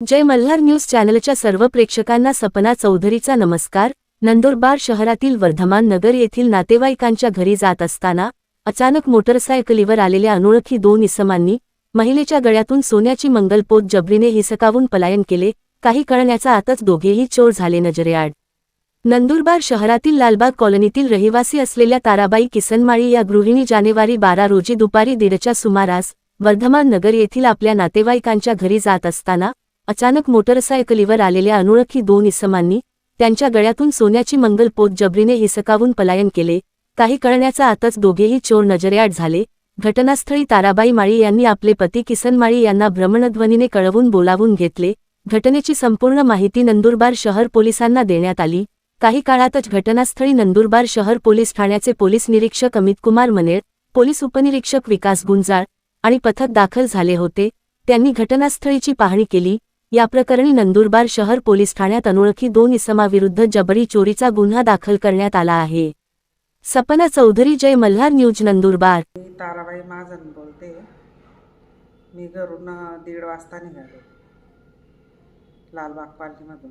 जय Malhar news चॅनलच्या सर्व प्रेक्षकांना सपना चौधरीचा नमस्कार. नंदुरबार शहरातील वर्धमान नगर येथील नातेवाईकांच्या घरी जात असताना अचानक मोटरसायकलीवर आलेल्या अनोळखी दोन इसमांनी महिलेच्या गळ्यातून सोन्याची मंगलपोत जबरीने हिसकावून पलायन केले. काही कळण्याचा आतच दोघेही चोर झाले नजरेआड. नंदुरबार शहरातील लालबाग कॉलनीतील रहिवासी असलेल्या ताराबाई किसनमाळी या गृहिणी जानेवारी बारा रोजी दुपारी दीडच्या सुमारास वर्धमान नगर येथील आपल्या नातेवाईकांच्या घरी जात असताना अचानक मोटरसायकलीवर आलेल्या अनोळखी दोन इसमांनी त्यांच्या गळ्यातून सोन्याची मंगलपोत जबरीने हिसकावून पलायन केले. काही कळण्याचा आतच दोघेही चोर नजरेआड झाले. घटनास्थळी ताराबाई माळी यांनी आपले पती किसन माळी यांना भ्रमणध्वनीने कळवून बोलावून घेतले. घटनेची संपूर्ण माहिती नंदुरबार शहर पोलिसांना देण्यात आली. काही काळातच घटनास्थळी नंदुरबार शहर पोलीस ठाण्याचे पोलीस निरीक्षक अमितकुमार मनेर पोलीस उपनिरीक्षक विकास गुंजाळ आणि पथक दाखल झाले होते. त्यांनी घटनास्थळीची पाहणी केली. या प्रकरणी नंदुरबार शहर पोलीस ठाण्यात अनोळखी दोन इसमाविरुद्ध जबरी चोरीचा गुन्हा दाखल करण्यात आला आहे. सपना चौधरी जय मल्हार न्यूज नंदुरबार. मी ताराबाई महाजन बोलते. मी घरून दीड वाजता निघाले. लालबाग पालखीमधून.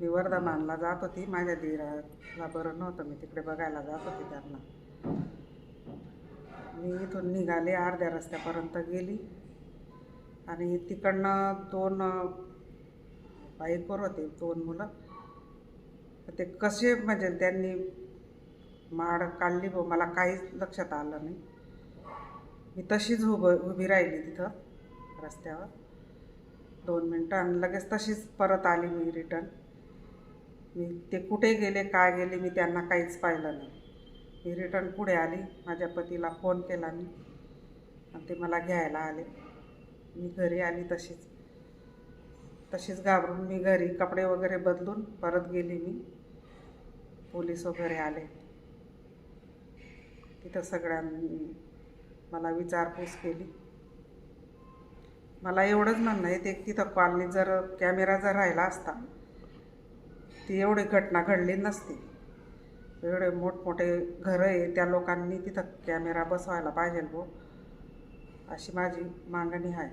मी वर्धा मानला जात होती. माझ्या दीराला बरं नव्हतं. मी तिकडे बघायला जात होती त्यांना. मी इथून निघाले. अर्ध्या रस्त्यापर्यंत गेली. आणि तिकडनं दोन बाईकवर होते दोन मुलं. ते कसे म्हणजे त्यांनी माड काढली व मला काहीच लक्षात आलं नाही. मी तशीच उभं उभी राहिली तिथं रस्त्यावर. दोन मिनटं आणि लगेच तशीच परत आली मी रिटर्न मी ते कुठे गेले काय गेले मी त्यांना काहीच पाहिलं नाही. मी रिटर्न पुढे आली माझ्या पतीला फोन केला मी. आणि ते मला घ्यायला आले. मी घरी आली तशीच. तशीच घाबरून मी घरी कपडे वगैरे बदलून परत गेली मी. पोलीस वगैरे आले. तिथं सगळ्यांनी मला विचारपूस केली. मला एवढंच म्हणणं आहे ते तिथं कॉलनीत जर कॅमेरा जर राहिला असता ती एवढी घटना घडली नसती. एवढे मोठमोठे घरं आहे त्या लोकांनी तिथं कॅमेरा बसवायला पाहिजे गो अशी माझी मागणी आहे